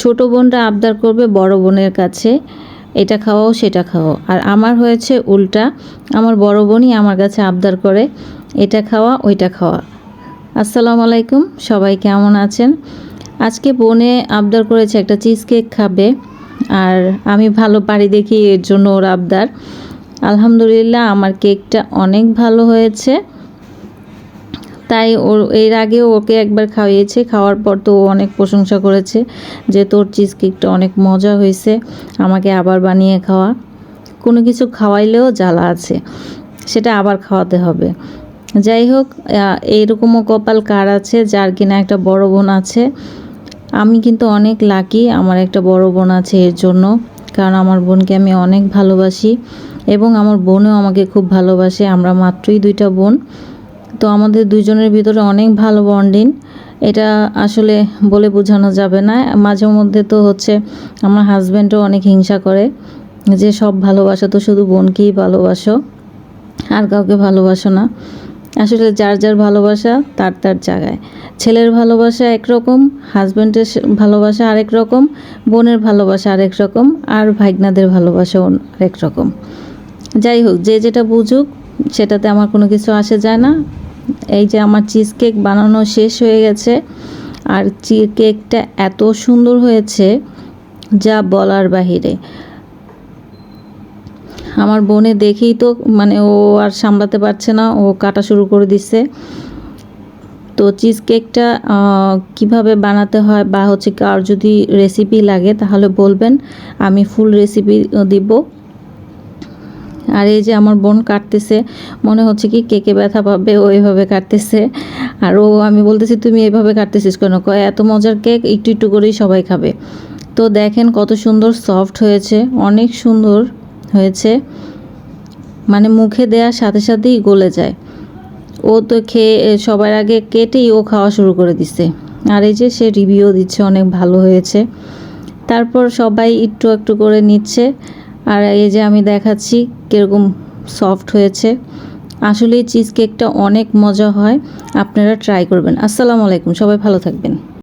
ছোট বোনরা আবদার করবে, বড় বোনের কাছে, এটা খাওয়াও, সেটা খাওয়াও। আর আমার হয়েছে উল্টা, আমার বড় বোনই আমার কাছে আবদার করে, এটা খাওয়া, ওইটা খাওয়া। আসসালামু আলাইকুম, সবাই কেমন আছেন? আজকে বোনে আবদার করেছে একটা চিজ কেক খাবে, আর আমি ভালো পারি দেখি এর জন্য ওর আবদার। আলহামদুলিল্লাহ, আমার কেকটা অনেক ভালো হয়েছে। তাই ওর, এর আগেও ওকে একবার খাইয়েছে, খাওয়ার পর তো ও অনেক প্রশংসা করেছে যে তোর চিজ কেকটা অনেক মজা হয়েছে, আমাকে আবার বানিয়ে খাওয়া। কোনো কিছু খাওয়াইলেও জ্বালা আছে, সেটা আবার খাওয়াতে হবে। যাই হোক এইরকমও কপাল কার আছে যার কিনা একটা বড় বোন আছে। আমি কিন্তু অনেক লাকি আমার একটা বড় বোন আছে এর জন্য, কারণ আমার বোনকে আমি অনেক ভালোবাসি এবং আমার বোনও আমাকে খুব ভালোবাসে, আমরা মাত্রই দুইটা বোন। তো আমাদের দুজনের ভিতরে অনেক ভালো বন্ডিং। এটা আসলে বলে বোঝানো যাবে না। মাঝে মধ্যে তো হচ্ছে আমার হাজব্যান্ডও অনেক হিংসা করে যে, সব ভালোবাসা তো শুধু বোনকেই ভালোবাসো আর কাউকে ভালোবাসো না। আসলে যার যার ভালোবাসা, তার তার জায়গায়। ছেলের ভালোবাসা একরকম হাজব্যান্ডের ভালোবাসা আরেক রকম, বোনের ভালোবাসা আরেক রকম, আর ভাইগনাদের ভালোবাসা আরেক রকম। যাই হোক, যে যেটা বুঝুক, সেটাতে আমার কোনো কিছু আসে যায় না। এই যে আমার চিজ কেক বানানো শেষ হয়ে গেছে। আর চি কেকটা এত সুন্দর হয়েছে যা বলার বাহিরে। আমার বোনে দেখেই তো মানে ও আর সামলাতে পারছে না, ও কাটা শুরু করে দিচ্ছে তো চিজ কেকটা কীভাবে বানাতে হয় বা হচ্ছে কার যদি রেসিপি লাগে তাহলে বলবেন, আমি ফুল রেসিপি দিব। আর এই যে আমার বোন কাটতেছে, মনে হচ্ছে কি কেকে ব্যথা পাবে, ও এভাবে কাটতেছে। আর ও, আমি বলতেছি, তুমি এভাবে কাটতেছিস কেন? কয়, এত মজার কেক, একটু একটু করেই সবাই খাবে। তো দেখেন কত সুন্দর সফট হয়েছে, অনেক সুন্দর হয়েছে। মানে মুখে দেওয়ার সাথে সাথেই গলে যায়। ও তো খেয়ে, সবার আগে কেটেই ও খাওয়া শুরু করে দিছে। আর এই যে সে রিভিউ দিচ্ছে, অনেক ভালো হয়েছে। তারপর সবাই একটু একটু করে নিচ্ছে। আর এই যে আমি দেখাচ্ছি কীরকম সফট হয়েছে। আসলে চিজ কেকটা অনেক মজা হয়, আপনারা ট্রাই করবেন। আসসালামু আলাইকুম, সবাই ভালো থাকবেন।